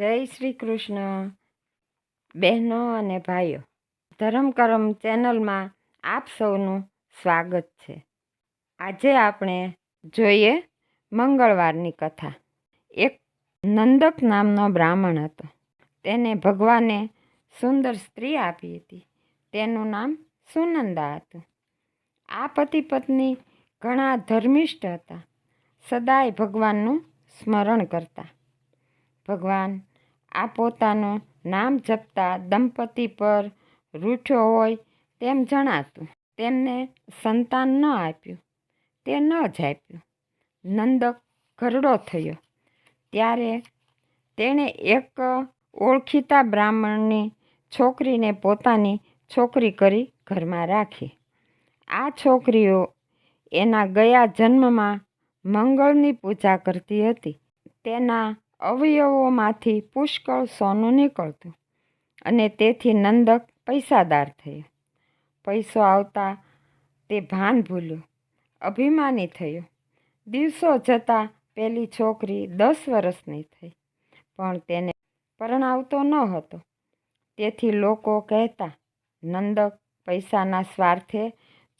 જય શ્રી કૃષ્ણ. બહેનો અને ભાઈઓ ધરમકરમ ચેનલમાં આપ સૌનું સ્વાગત છે. આજે આપણે જોઈએ મંગળવારની કથા. એક નંદક નામનો બ્રાહ્મણ હતો. તેને ભગવાને સુંદર સ્ત્રી આપી હતી. તેનું નામ સુનંદા હતું. આ પતિ પત્ની ઘણા ધર્મિષ્ઠ હતા. સદાય ભગવાનનું સ્મરણ કરતા. ભગવાન આ પોતાનું નામ જપતા દંપતી પર રૂઠો હોય તેમ જણાતું. તેમને સંતાન ન આપ્યું. તે ન જ આપ્યું નંદક ઘરડો થયો. ત્યારે તેણે એક ઓળખીતા બ્રાહ્મણની છોકરીને પોતાની છોકરી કરી ઘરમાં રાખી. આ છોકરીઓ એના ગયા જન્મમાં મંગળની પૂજા કરતી હતી. તેના અવયવોમાંથી પુષ્કળ સોનું નીકળતું અને તેથી નંદક પૈસાદાર થયો. પૈસો આવતા તે ભાન ભૂલ્યો, અભિમાની થયો. દિવસો જતાં પેલી છોકરી દસ વર્ષની થઈ, પણ તેને પરણાવતો ન હતો. તેથી લોકો કહેતા, નંદક પૈસાના સ્વાર્થે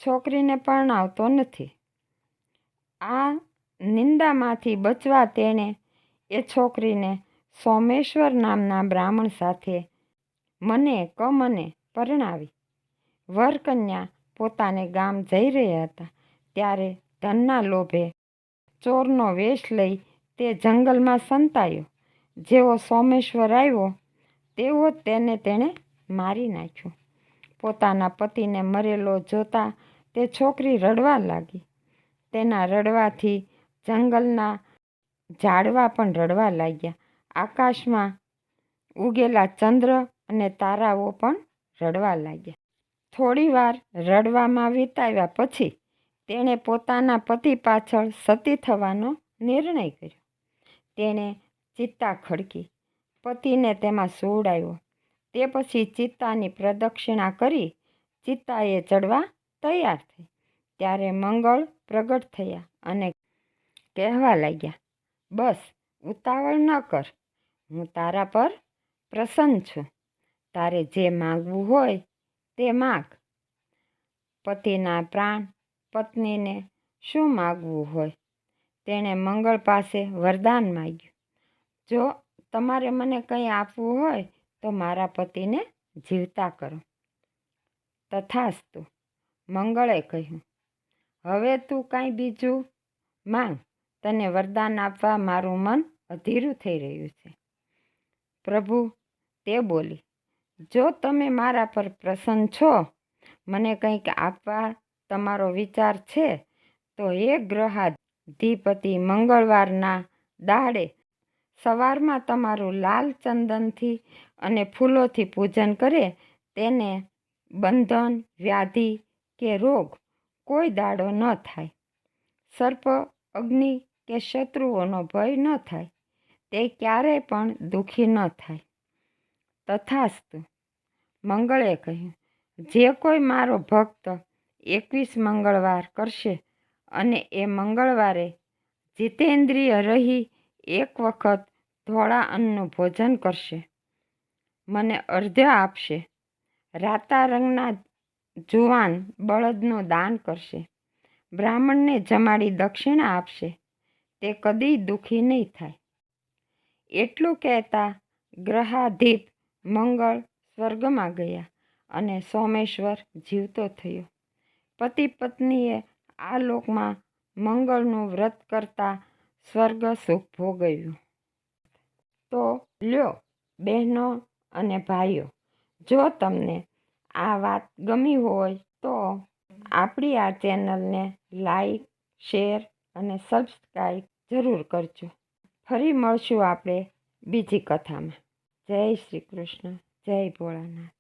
છોકરીને પરણાવતો નથી. આ નિંદામાંથી બચવા તેણે એ છોકરીને સોમેશ્વર નામના બ્રાહ્મણ સાથે મને કમને પરણાવી. વરકન્યા પોતાને ગામ જઈ રહ્યા હતા. ત્યારે ધનના લોભે ચોરનો વેશ લઈ તે જંગલમાં સંતાયો. જેવો સોમેશ્વર આવ્યો, તેવો તેને તેણે મારી નાખ્યો. પોતાના પતિને મરેલો જોતા તે છોકરી રડવા લાગી. તેના રડવાથી જંગલના ઝાડવા પણ રડવા લાગ્યા. આકાશમાં ઉગેલા ચંદ્ર અને તારાઓ પણ રડવા લાગ્યા. થોડીવાર રડવામાં વિતાવ્યા પછી તેણે પોતાના પતિ પાછળ સતી થવાનો નિર્ણય કર્યો. તેણે ચિત્તા ખડકી. પતિને તેમાં સુવડાવ્યો. તે પછી ચિત્તાની પ્રદક્ષિણા કરી ચિત્તાએ ચડવા તૈયાર થઈ. ત્યારે મંગળ પ્રગટ થયા અને કહેવા લાગ્યા બસ, ઉતાવળ ન કર. હું તારા પર પ્રસન્ન છું. તારે જે માગવું હોય તે માગ. પતિના પ્રાણ પત્નીને શું માગવું હોય? તેણે મંગળ પાસે વરદાન માગ્યું. જો તમારે મને કંઈ આપવું હોય તો મારા પતિને જીવતા કરો. તથાસ્તુ, મંગળે કહ્યું. હવે તું કાંઈ બીજું માંગ. તને વરદાન આપવા મારું મન અધીરું થઈ રહ્યું છે. પ્રભુ, તે બોલી, જો તમે મારા પર પ્રસન્ન છો, મને કંઈક આપવા તમારો વિચાર છે, તો એ ગ્રહાધિપતિ મંગળવારના દાડે સવારમાં તમારું લાલ ચંદનથી અને ફૂલોથી પૂજન કરે, તેને બંધન, વ્યાધિ કે રોગ કોઈ દાડો ન થાય. સર્પ અગ્નિ કે શત્રુઓનો ભય ન થાય, તે ક્યારેય પણ દુઃખી ન થાય. તથાસ્તુ, મંગળે કહ્યું, જે કોઈ મારો ભક્ત એકવીસ મંગળવાર કરશે અને એ મંગળવારે જીતેન્દ્રિય રહી એક વખત ધોળા અન્નનું ભોજન કરશે, મને અર્ધ્ય આપશે. રાતા રંગના જુવાન બળદનું દાન કરશે. બ્રાહ્મણને જમાડી દક્ષિણા આપશે. તે કદી દુઃખી નહીં થાય. એટલું કહેતા ગ્રહાધીપ મંગળ સ્વર્ગમાં ગયા અને સોમેશ્વર જીવતો થયો. પતિ પત્નીએ આ લોકમાં મંગળનું વ્રત કરતા સ્વર્ગ સુખ ભોગવ્યું. તો લ્યો બહેનો અને ભાઈઓ, જો તમને આ વાત ગમી હોય તો આપણી આ ચેનલને લાઈક, શેર અને સબસ્ક્રાઈબ જરૂર કરજો. ફરી મળશું આપણે બીજી કથામાં. જય શ્રી કૃષ્ણ. જય ભોળાનાથ.